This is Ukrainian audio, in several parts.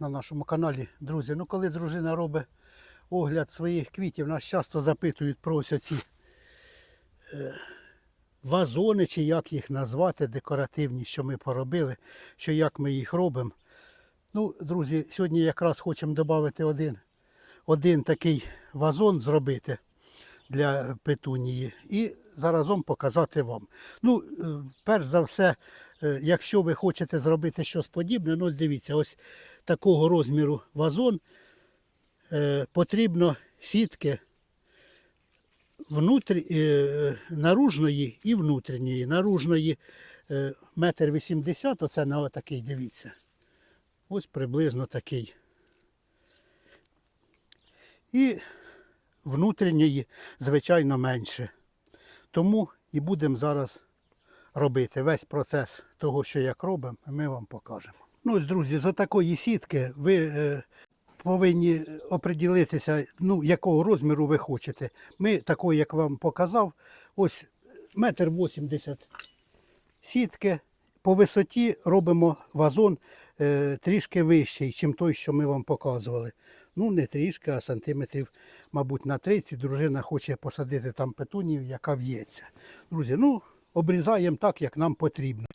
на нашому каналі, друзі. Ну, коли дружина робить огляд своїх квітів, нас часто запитують про ось ці е, вазони, чи як їх назвати, декоративні, що ми поробили, що як ми їх робимо. Ну, друзі, сьогодні якраз хочемо додати один, один такий вазон зробити для петунії і заразом показати вам. Ну, е, перш за все, е, якщо ви хочете зробити щось подібне, ну дивіться, ось такого розміру вазон е, потрібно сітки внутрі, е, наружної і внутрішньої. Наружної е, метр вісімдесят, оце на такий, дивіться. Ось приблизно такий. І внутрішньої, звичайно, менше. Тому і будемо зараз робити весь процес того, що як робимо, ми вам покажемо. Ну ось, друзі, за такої сітки ви е, повинні оприділитися, ну, якого розміру ви хочете. Ми такої, як вам показав, ось метр вісімдесят сітки. По висоті робимо вазон е, трішки вищий, ніж той, що ми вам показували. Ну, не трішки, а сантиметрів, мабуть, на 30. Дружина хоче посадити там петунію, яка в'ється. Друзі, ну, обрізаємо так, як нам потрібно.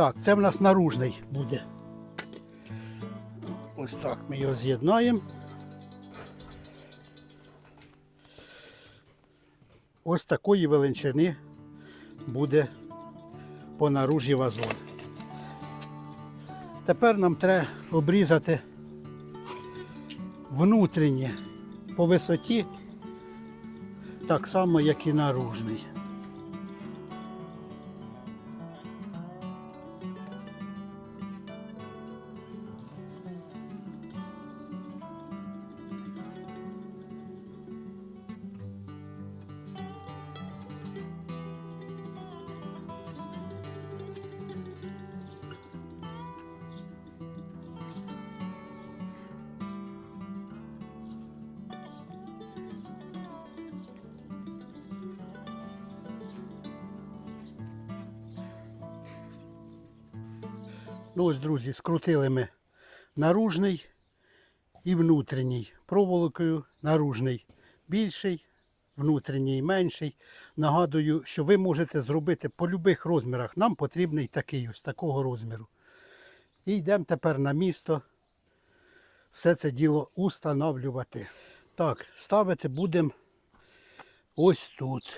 Так, це в нас наружний буде. Ось так ми його з'єднаємо. Ось такої величини буде по наружі вазон. Тепер нам треба обрізати внутрішнє по висоті, так само, як і наружний. Ну ось, друзі, скрутили ми наружний і внутрішній. Проволокою наружний більший, внутрішній менший. Нагадую, що ви можете зробити по будь-яких розмірах. Нам потрібний такий ось такого розміру. І йдемо тепер на місто все це діло устанавлювати. Так, ставити будемо ось тут.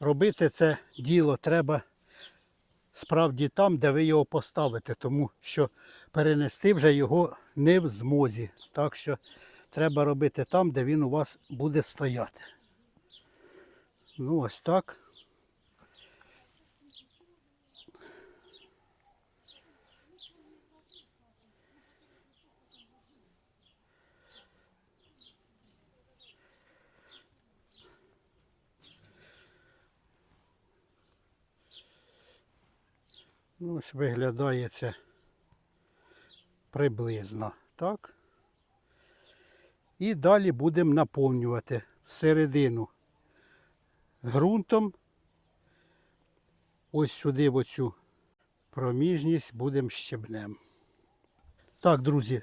Робити це діло треба справді там, де ви його поставите, тому що перенести вже його не в змозі. Так що треба робити там, де він у вас буде стояти. Ну ось так. Ну, ось виглядає це приблизно, так? І далі будемо наповнювати всередину ґрунтом. Ось сюди оцю проміжність будемо щебнем. Так, друзі,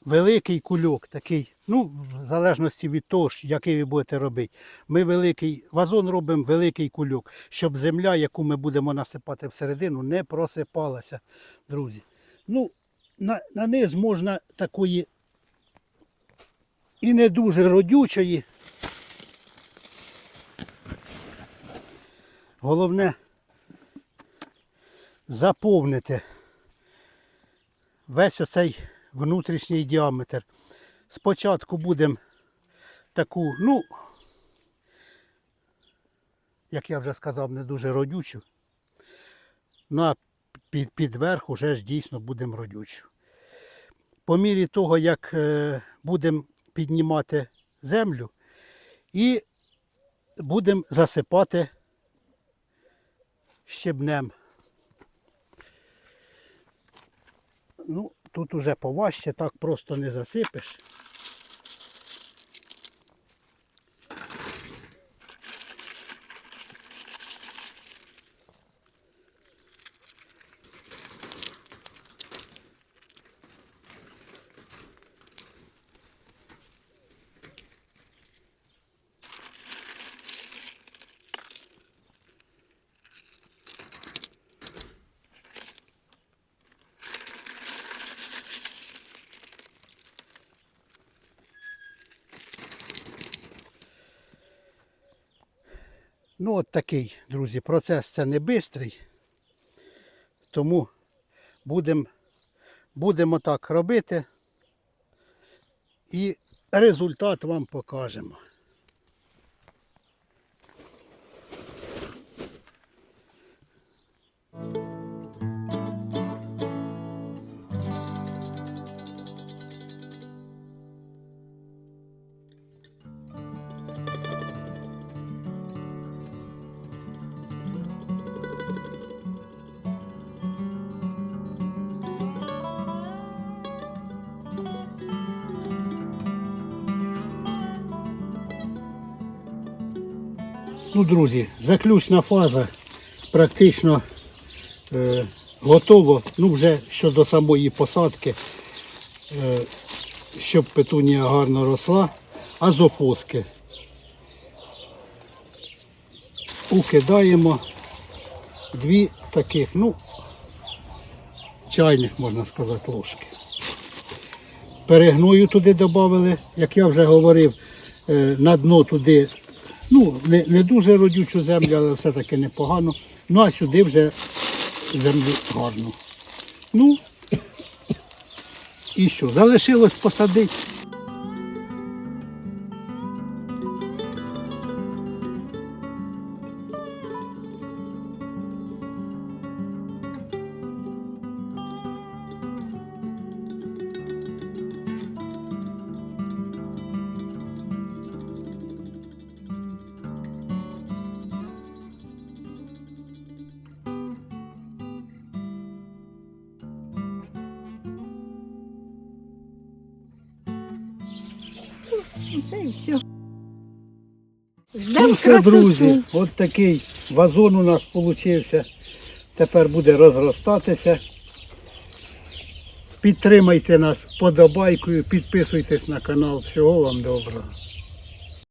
великий кульок такий, ну, в залежності від того, який ви будете робити. Ми великий вазон робимо великий кульок, щоб земля, яку ми будемо насипати всередину, не просипалася, друзі. Ну, на, на низ можна такої і не дуже родючої. Головне заповнити весь оцей внутрішній діаметр. Спочатку будемо таку, ну, як я вже сказав, не дуже родючу. Ну а під, під верх уже ж дійсно будемо родючу. По мірі того, як е, будемо піднімати землю і будемо засипати щебнем. Ну, тут уже поважче, так просто не засипеш. Ну, от такий, друзі, процес це не бистрий. Тому будемо так робити і результат вам покажемо. Ну, друзі, заключна фаза практично е, готово. Ну, вже щодо самої посадки, е, щоб петунія гарно росла, а з азофоски. Укидаємо дві таких, ну, чайних, можна сказати, ложки. Перегною туди додали, як я вже говорив, е, на дно туди ну, не, не дуже родючу землю, але все-таки непогано. Ну а сюди вже землю гарну. Ну, і що? Залишилось посадити. Це і все. Ждемо все, красоту. друзі, от такий вазон у нас вийшов. Тепер буде розростатися. Підтримайте нас подобайкою, підписуйтесь на канал. Всього вам доброго.